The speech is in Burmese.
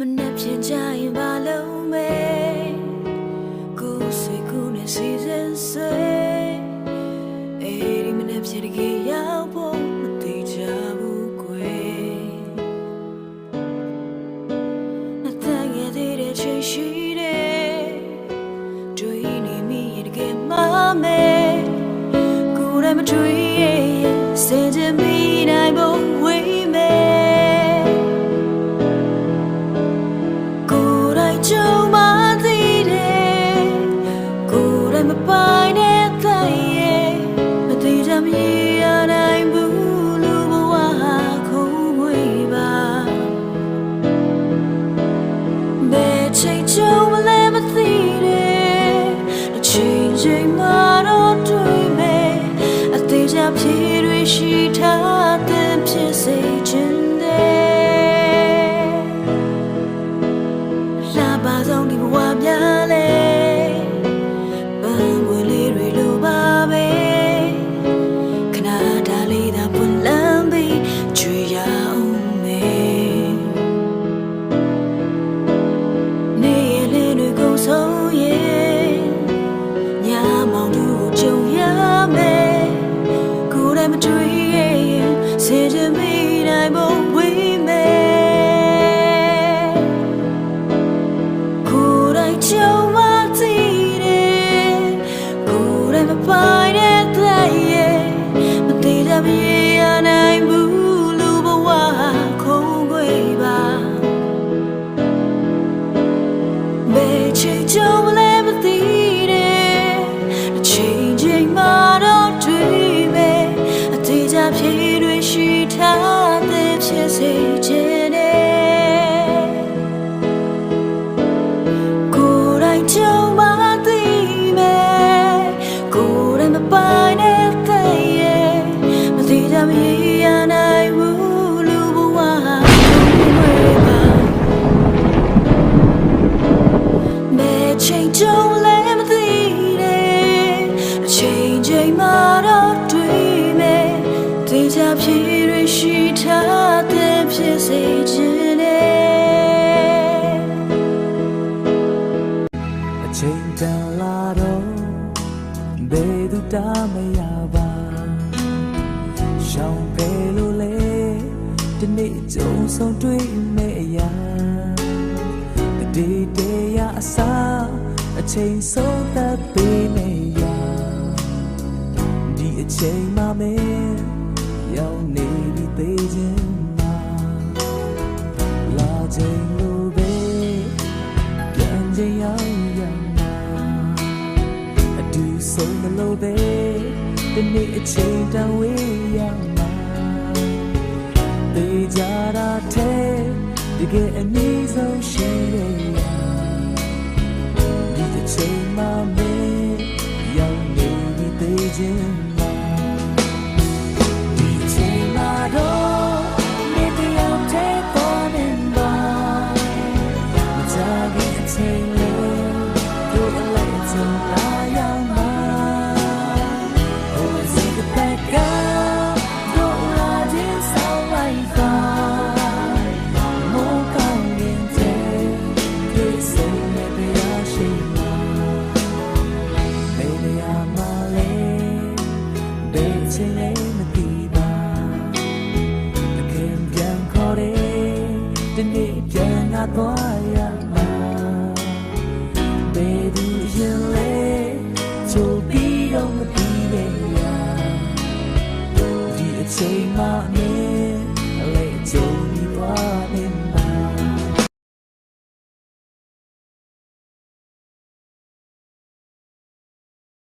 မနဲ့ပြန်ကြရင်ဘာလုံးမဲကိုစိတ်ကူးနဲ့စီစဉ်စေးအဲဒီမနဲ့ပြန်တကယ်ရောက်ဖို့ မပိုင်တဲ့တဲ့ရဲ့မသိတမ်းရရနိုင်ဘူးလူဘဝဟာခုံးဝေးပါဘယ်ချိန်ကြုံမလဲမသိတယ်အချိန်ချိန်မှာတော့တွေ့မယ်အသေးချာဖြေတွေရှိထား ချိန်ကြုံမလဲမသိတယ်အချိန်ချိန်မှာတော့တွေ့မယ်အသေးချာဖြေတွေရှိထားတဲ့ဖြစ်စေချင်တယ်ကိုယ်တိုင်ကြုံမှသိမယ်ကိုယ်တိုင်မပိုင်တဲ့တဲ့ရဲ့မသေးချာမရရနို တေချာဖြေတွေရှိထားတဲ့ဖြစ်စေချင်တယ်အချိန်တန်လာတော့ဘယ်သူတားမရပါရှောင်းပဲလို့လေဒီနေ့ကြုံဆုံးတွေ့မဲ့အရာတတိတရားအစားအချိန်ဆုံးသက်ပေးမဲ့ရာဒီအချိန်မှမဲ ရောက်နေပြီသေးခြင်းမှာလာချိန်လို့ပဲပြန်ချိန်ရောက်ရမှာအတူဆုံးမလို့ပဲဒီနေ့အချိန်တန်ဝေးရမှာတေးကြတာတဲ့တကယ်အနည်းဆုံးရှိတဲ့ရာဒီအချိန်မှမင်းရောက်နေပြီသေးခြင်း မသိပါတကယ်ပြန်ခေါ်တယ်ဒီနေ့ပြန်ငါသွားရမှာဘယ်သူရင်လဲချိုးပြီးတော့မပြီးတဲ့ရာဒီအချိန်မှအမြဲ